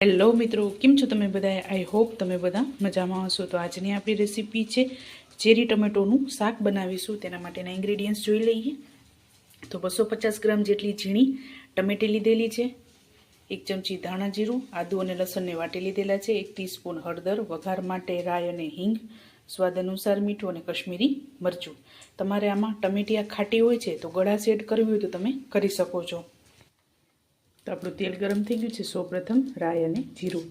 Hello મિત્રો, કેમ છો તમે બધા આઈ હોપ તમે બધા મજામાં હશો. તો આજની આપણી રેસીપી છે ચેરી ટમેટોનું શાક બનાવીશું. તેના માટેના ઇન્ગ્રેડિયન્ટ્સ જોઈ લઈએ. તો બસો પચાસ ગ્રામ જેટલી ઝીણી ટમેટી લીધેલી છે. એક ચમચી ધાણા જીરું, આદુ અને લસણને વાટી લીધેલા છે. એક ટીસ્પૂન હળદર, વઘાર માટે રાય અને હિંગ, સ્વાદ અનુસાર મીઠું અને કશ્મીરી મરચું. તમારે આમાં ટમેટિયા ખાટી હોય છે તો ગળા સેટ કરવી હોય તો તમે કરી શકો છો. તો આપણું તેલ ગરમ થઈ ગયું છે સૌપ્રથમ રાઈ અને જીરું.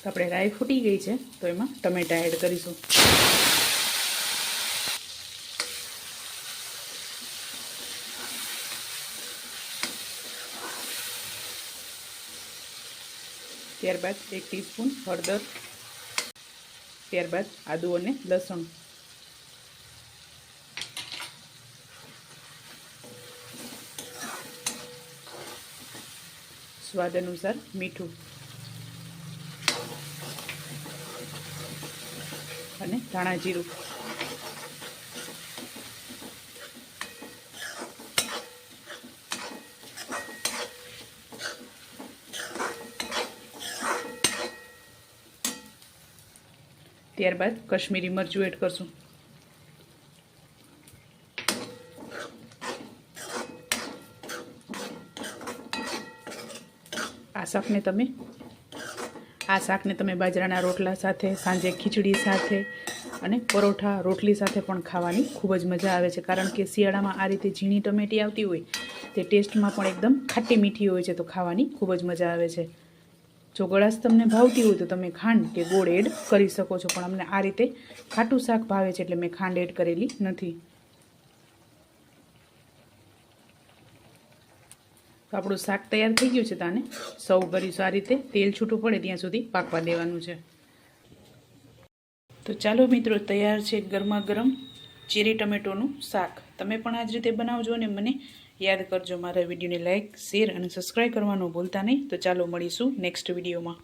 તો આપણે રાઈ ફૂટી ગઈ છે, તો એમાં ટમેટા એડ કરીશું. ત્યારબાદ એક ટીસ્પૂન હળદર, ત્યારબાદ આદુ અને લસણ. સ્વાદ અનુસાર મીઠું. અને ધાણા જીરું. ત્યારબાદ કશ્મીરી મરચું એડ કરશું. આ શાકને તમે? આ શાકને તમે બાજરાના રોટલા સાથે, સાંજે ખીચડી સાથે અને પરોઠા, રોટલી સાથે પણ ખાવાની ખૂબ જ મજા આવે છે. કારણ કે શિયાળામાં આ રીતે ઝીણી ટમેટી આવતી હોય, તે ટેસ્ટમાં પણ એકદમ ખાટી મીઠી હોય છે તો ખાવાની ખૂબ જ મજા આવે છે. જો ગળાશ તમને ભાવતી હોય તો તમે ખાંડ કે ગોળ એડ કરી શકો છો, પણ અમને આ રીતે ખાટું શાક ભાવે છે એટલે મેં ખાંડ એડ કરેલી નથી. તો આપણું શાક તૈયાર થઈ ગયું છે તાને? સૌ કરીશું આ રીતે. તેલ છૂટું પડે ત્યાં સુધી પાકવા દેવાનું છે. તો ચાલો મિત્રો, તૈયાર છે ગરમા ગરમ ચેરી ટમેટોનું શાક. તમે પણ આ જ રીતે બનાવજો અને મને યાદ કરજો. મારા વિડીયોને લાઇક શેર અને સબસ્ક્રાઈબ કરવાનું ભૂલતા નહીં. તો ચાલો મળીશું નેક્સ્ટ વિડીયોમાં.